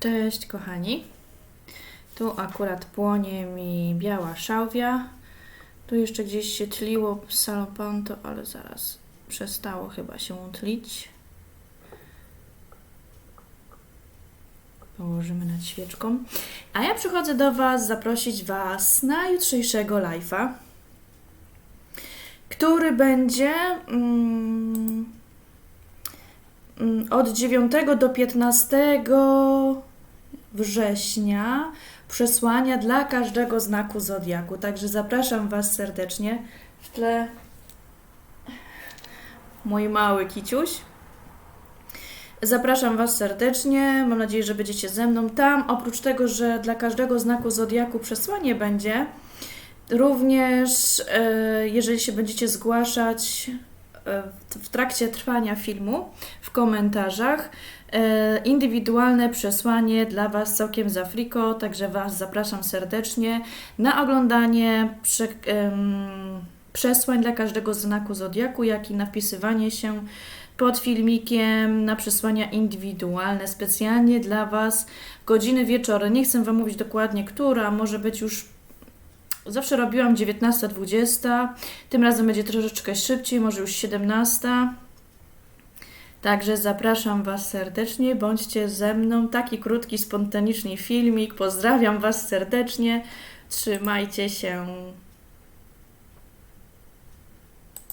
Cześć kochani. Tu akurat płonie mi biała szałwia. Tu jeszcze gdzieś się tliło salopanto, ale zaraz przestało chyba się tlić. Położymy nad świeczką. A ja przychodzę do Was zaprosić Was na jutrzejszego live'a, który będzie mm, mm, od 9 do 15 września przesłania dla każdego znaku zodiaku. Także zapraszam Was serdecznie. W tle mój mały kiciuś. Zapraszam Was serdecznie. Mam nadzieję, że będziecie ze mną tam. Oprócz tego, że dla każdego znaku zodiaku przesłanie będzie, również e, jeżeli się będziecie zgłaszać w- trakcie trwania filmu w komentarzach, e, indywidualne przesłanie dla Was całkiem za friko, także Was zapraszam serdecznie na oglądanie prze, przesłań dla każdego znaku zodiaku, jak i na wpisywanie się pod filmikiem na przesłania indywidualne, specjalnie dla Was godziny wieczorem. Nie chcę Wam mówić dokładnie, która, może być już Zawsze robiłam 19-20, tym razem będzie troszeczkę szybciej, może już 17. Także zapraszam Was serdecznie, bądźcie ze mną. Taki krótki, spontaniczny filmik. Pozdrawiam Was serdecznie. Trzymajcie się.